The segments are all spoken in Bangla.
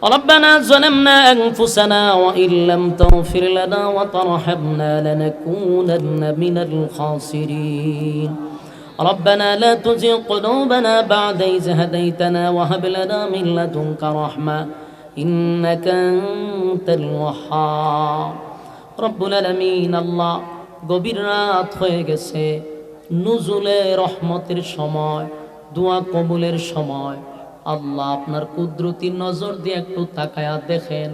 ربنا ظلمنا أنفسنا وإن لم تغفر لنا وترحمنا لنكونن من الخاسرين ربنا لا تزغ قلوبنا بعد إذ هديتنا وهب لنا من لدنك رحمة إنك أنت الوهاب রব্বুল আলমিন আল্লাহ গভীর রাত হয়ে গেছে নুজুলে রহমতের সময় দোয়া কবুলের সময় আল্লাহ আপনার কুদরতি নজর দিয়ে একটু তাকায়া দেখেন।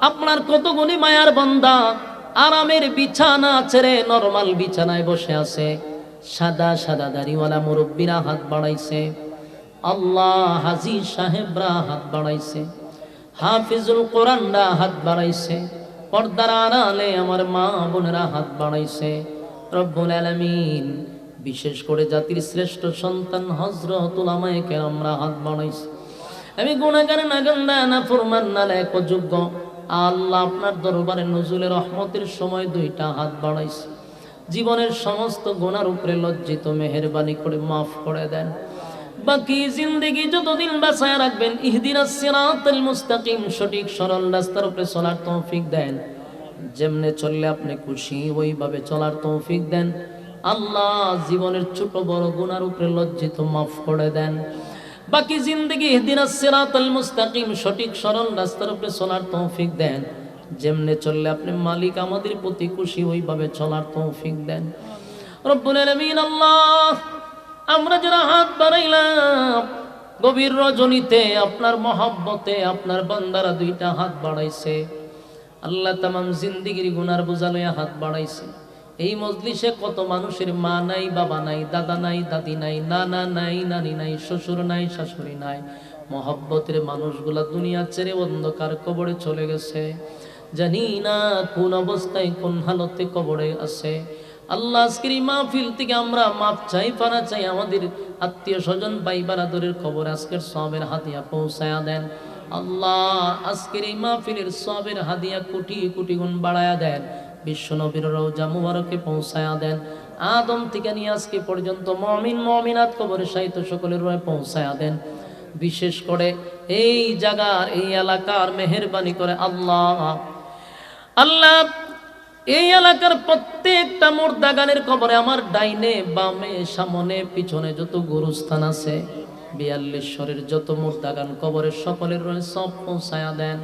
আপনার কত গুণী মায়ার বন্দা, আরামের বিছানা ছেড়ে নরমাল বিছানায় বসে আছে। সাদা সাদা দাড়িওয়ালা মুরব্বীরা হাত বাড়াইছে। আল্লাহ হাজি সাহেবরা হাত বাড়াইছে। হাফিজুল কোরআনরা হাত বাড়াইছে। পর্দার আড়ালে আমার মা বোনেরা হাত বাড়াইছে। রব্বুল আলামিন বিশেষ করে জাতির শ্রেষ্ঠ সন্তান হজরত উলামায়ে কেরামরা হাত বাড়াইছে। আমি গুণাগার, নাগান্দা না ফরমান না এক যোগ্য। আল্লাহ আপনার দরবারে নজরুলের রহমতের সময় দুইটা হাত বাড়াইছে। জীবনের সমস্ত গোনার উপরে লজ্জিত, মেহেরবানি করে মাফ করে দেন। বাকি জিন্দগি যতদিন বাঁচায় রাখবেন, ইহদিনা সিরাতাল মুস্তাকিম, সঠিক, সরল রাস্তার উপরে চলার তৌফিক দেন। যেমনে চললে আপনি খুশি, ওইভাবে চলার তৌফিক দেন। আল্লাহ জীবনের ছোট বড় গুনার উপরে লজ্জিত মাফ করে দেন। বাকি জিন্দগি সিরাতাল মুস্তাকিম, সঠিক সরল রাস্তার উপরে চলার তৌফিক দেন। যেমনে চললে আপনি মালিক, আমাদের প্রতি খুশি, ওইভাবে চলার তৌফিক দেন। রব্বুল আলামিন আল্লাহ, আমরা যারা হাত বাড়াইলাম, গভীর রজনীতে আপনার মহব্বতে আপনার বান্দারা দুইটা হাত বাড়াইছে। আল্লাহ তামাম জিন্দিগির গুনার বোঝালয়া হাত বাড়াইছে। এই মজলিসে কত মানুষের মা নাই, বাবা নাই, দাদা নাই, দাদি নাই, নানা নাই, নানি নাই, শ্বশুর নাই, শাশুড়ি নাই। মহব্বতের মানুষগুলা দুনিয়া ছেড়ে অন্ধকার কবরে চলে গেছে। জানি না কোন অবস্থায়, কোন হালতে কবরে আছে। আল্লাহ আজকের এই মাহফিল থেকে আমরা মাপ চাই, পানা চাই, আমাদের আত্মীয় স্বজন, ভাই বারাদরের খবর আজকের সবের হাতিয়া পৌঁছায়া দেন। আল্লাহ আজকের এই মাহফিলের সবের হাদিয়া কোটি কোটি গুণ বাড়ায়া দেন। বিশ্ব নবীর রোজা মুবারকে পৌঁছায়া দেন। আদম থেকে নিয়ে আজকে পর্যন্ত মমিন, মমিনাত কবরের সাহিত্য সকলের পৌঁছায়া দেন। বিশেষ করে এই জায়গার, এই এলাকার মেহরবানি করে আল্লাহ। আল্লাহ, এই এলাকার প্রত্যেকটা মুর্দাগানের কবরে আমার ডাইনে, বামে, সামনে, পিছনে যত গুরুস্থান আছে বিয়াল্লিশ্বরের যত মুর্দাগান কবরের সকলের রয়ে সব পৌঁছায়া দেন।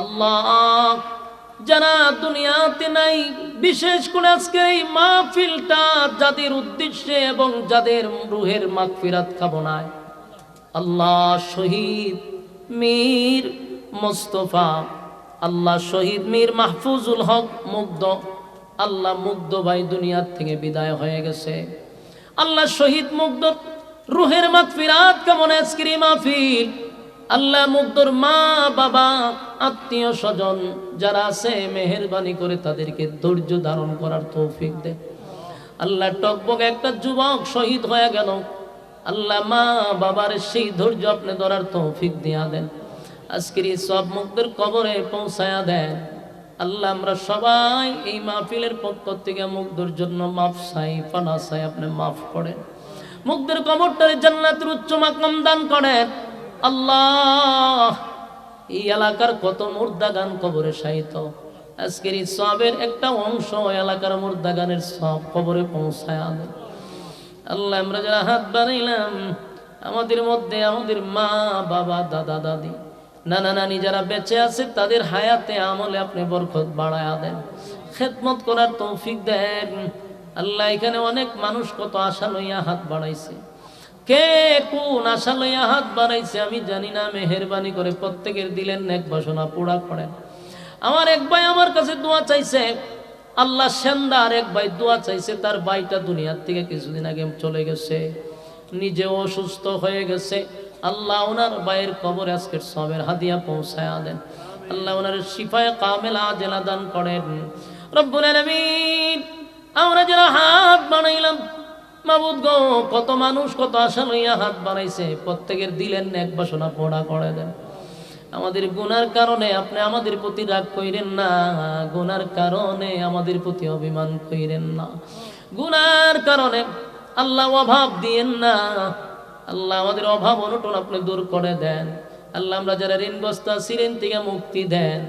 আল্লাহ যারা দুনিয়াতে নাই, বিশেষ করে আজকে এই মাহফিলটা যাদের উদ্দেশ্যে এবং যাদের রুহের মাগফিরাত কামনায় আল্লাহ শহীদ মীর মোস্তফা, আল্লাহ শহীদ মীর মাহফুজুল হক মুগ্ধ, আল্লাহ মুগ্ধ ভাই দুনিয়ার থেকে বিদায় হয়ে গেছে। আল্লাহ শহীদ মুগ্ধ, রুহের মাগফিরাত কেমন আজকের এই মাহফিল। আল্লাহ মুগ্ধর মা, বাবা, আত্মীয় স্বজন যারা আছে, মেহরবানি করে তাদেরকে ধৈর্য ধারণ করার তৌফিক দে আল্লাহ টকবক একটা যুবক শহীদ হয়ে গেল। আল্লাহ মা, বাবার সেই ধৈর্য আপনি ধরার তৌফিক দিয়া দেন। আজকের এই সব মুখদের কবরে পৌঁছায়া দেন। আল্লাহ আমরা সবাই এই মাহফিলের পক্ষ থেকে মুগ্ধর জন্য মাফ সাই পানা চাই, আপনি মাফ করেন। মুগ্ধের কবরটারে জান্নাতের উচ্চ মাকাম দান করেন। আল্লাহ, এই এলাকার কত মুর্দা গান কবরে সাহিত আজকের এই সবের একটা অংশ এলাকার মুর্দা গানের সব কবরে পৌঁছায় আল্লাহ, আমরা যারা হাত বাড়াইলাম, আমাদের মধ্যে আমাদের মা, বাবা, দাদা, দাদি, নানা নানি যারা বেঁচে আছে, তাদের হায়াতে আমলে আপনি বরকত বাড়ায়া দেন। খেদমত করার তৌফিক দেন। আল্লাহ, এখানে অনেক মানুষ কত আশা লইয়া হাত বাড়াইছে। কে কোন আশা লইয়া হাত বাড়াইছে আমি জানি না, মেহরবানি করে প্রত্যেকের দিলেন এক বাসনা, পোড়া করেন আমার এক ভাই আমার কাছে দোয়া চাইছে, আল্লাহ সেন্দার এক ভাই দোয়া চাইছে, তার ভাইটা দুনিয়ার থেকে কিছুদিন আগে চলে গেছে, নিজে অসুস্থ হয়ে গেছে। আল্লাহ ওনার ভাইয়ের কবর আজকের সবের হাদিয়া পৌঁছায় দেন। আল্লাহ ওনার শিফায় কামেলা জেলা দান করেন। রব্বুল আমরা যারা হাত বানাইলাম কত মানুষ কত আশা লইয়া হাত বানাইছে প্রত্যেকের দিলেন এক বাসনা পড়া করে দেন। আমাদের গুনার কারণে আপনি আমাদের প্রতি রাগ কইরেন না, গুনার কারণে আমাদের প্রতি অভিমান কইরেন না। গুনার কারণে আল্লাহ অভাব দিয়েন না, আল্লাহ আমাদের অভাব অনটন আপনি দূর করে দেন। আল্লাহ আমরা যারা ঋণগ্রস্ত ঋণ থেকে মুক্তি দেন।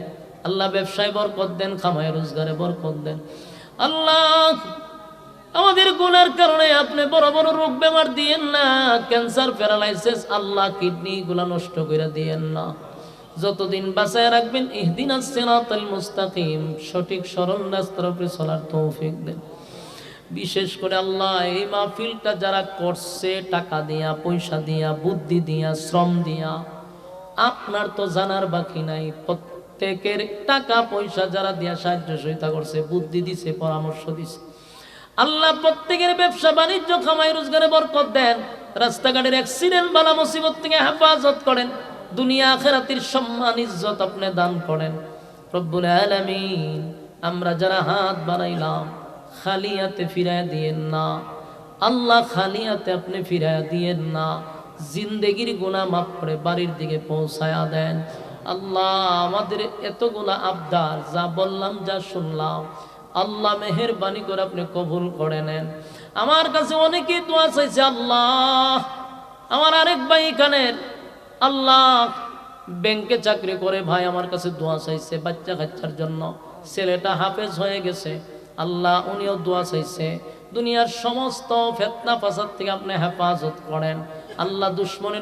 আল্লাহ ব্যবসায় বরকত দেন, খামায় রোজগারে বরকত দেন। আল্লাহ গুনার কারণে আপনি বড় বড় রোগ বেমার দিয়েন না ক্যান্সার প্যারালাইসিস আল্লাহ কিডনি গুলা নষ্ট করে দিয়েন না। যতদিন বাঁচায় রাখবেন, ইহদিন সিরাতাল মুস্তাকিম, সঠিক সরল রাস্তার উপরে চলার তৌফিক দেন। বিশেষ করে আল্লাহ, এই মাহফিলটা যারা করছে, টাকা দিয়া, পয়সা দিয়া, বুদ্ধি দিয়া, শ্রম দিয়া, আপনার তো জানার বাকি নাই। প্রত্যেকের টাকা পয়সা যারা দিয়া সাহায্য সহিতা করছে, বুদ্ধি দিছে, পরামর্শ দিছে। আল্লাহ প্রত্যেকের ব্যবসা বাণিজ্য খামাই রোজগারে বরকত দেন। রাস্তাঘাটের অ্যাক্সিডেন্ট বালা মুসিবত থেকে হেফাজত করেন। দুনিয়া আখেরাতির সম্মান, ইজ্জত আপনি দান করেন। রব্বুল আলামিন, আমরা যারা হাত বাড়াইলাম, খালিয়াতে ফিরায় দিয়েন না। আল্লাহ খালিয়াতে আপনি ফিরায় দিয়েন না। জিন্দেগির গুণা মাফ করে বাড়ির দিকে পৌঁছায়া দেন। আল্লাহ আমাদের এতগুলা আবদার, যা বললাম, যা শুনলাম আল্লাহ মেহেরবানি করে আপনি কবুল করে নেন। আমার কাছে অনেকেই দোয়া চাইছে, আল্লাহ। আমার আরেক ভাই এখানের আল্লাহ, ব্যাংকে চাকরি করে ভাই আমার কাছে দোয়া চাইছে বাচ্চা কাচ্চার জন্য। ছেলেটা হাফেজ হয়ে গেছে, আল্লাহ উনিও দোয়া চাইছে। দুনিয়ার সমস্ত ফেতনা ফাসাদ থেকে আপনি হেফাজত করেন। আল্লাহ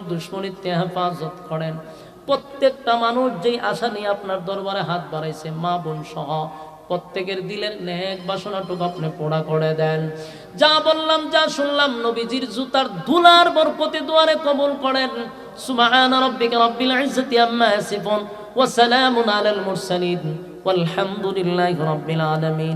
দুশ্মনের থেকে হেফাজত করেন। প্রত্যেকটা মানুষ যেই আশা নিয়ে আপনার দরবারে হাত বাড়াইছে, মা বোন সহ প্রত্যেকের দিলের নেক বাসনাটুকু আপনি পোড়া করে দেন। যা বললাম, যা শুনলাম, নবীজির জুতার ধুলার বরকতে দুয়ারে কবুল করেন। সুমান রাব্বিকা রাব্বিল ইজ্জাতি আম্মা ইয়াসিফুন ওয়া সালামুন আলাল মুরসালিন। ওয়ালহামদুলিল্লাহি রাব্বিল আলামিন।